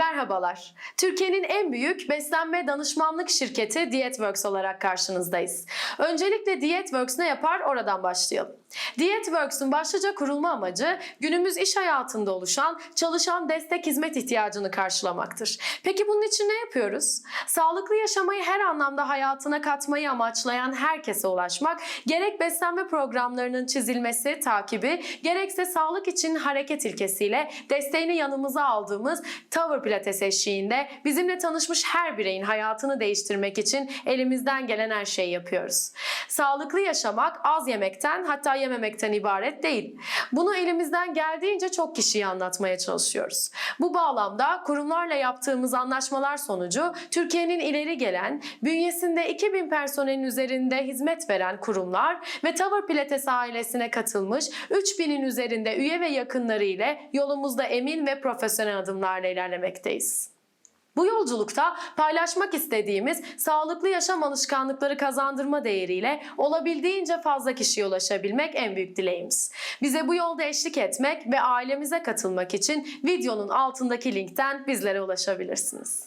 Merhabalar. Türkiye'nin en büyük beslenme danışmanlık şirketi Dietworks olarak karşınızdayız. Öncelikle Dietworks ne yapar oradan başlayalım. Dietworks'ün başlıca kurulma amacı günümüz iş hayatında oluşan çalışan destek hizmet ihtiyacını karşılamaktır. Peki bunun için ne yapıyoruz? Sağlıklı yaşamayı her anlamda hayatına katmayı amaçlayan herkese ulaşmak, gerek beslenme programlarının çizilmesi, takibi, gerekse sağlık için hareket ilkesiyle desteğini yanımıza aldığımız Tower Pilates eşliğinde bizimle tanışmış her bireyin hayatını değiştirmek için elimizden gelen her şeyi yapıyoruz. Sağlıklı yaşamak az yemekten hatta yememekten ibaret değil. Bunu elimizden geldiğince çok kişiye anlatmaya çalışıyoruz. Bu bağlamda kurumlarla yaptığımız anlaşmalar sonucu Türkiye'nin ileri gelen, bünyesinde 2000 personelin üzerinde hizmet veren kurumlar ve Tower Pilates ailesine katılmış 3000'in üzerinde üye ve yakınları ile yolumuzda emin ve profesyonel adımlarla ilerlemekteyiz. Bu yolculukta paylaşmak istediğimiz sağlıklı yaşam alışkanlıkları kazandırma değeriyle olabildiğince fazla kişiye ulaşabilmek en büyük dileğimiz. Bize bu yolda eşlik etmek ve ailemize katılmak için videonun altındaki linkten bizlere ulaşabilirsiniz.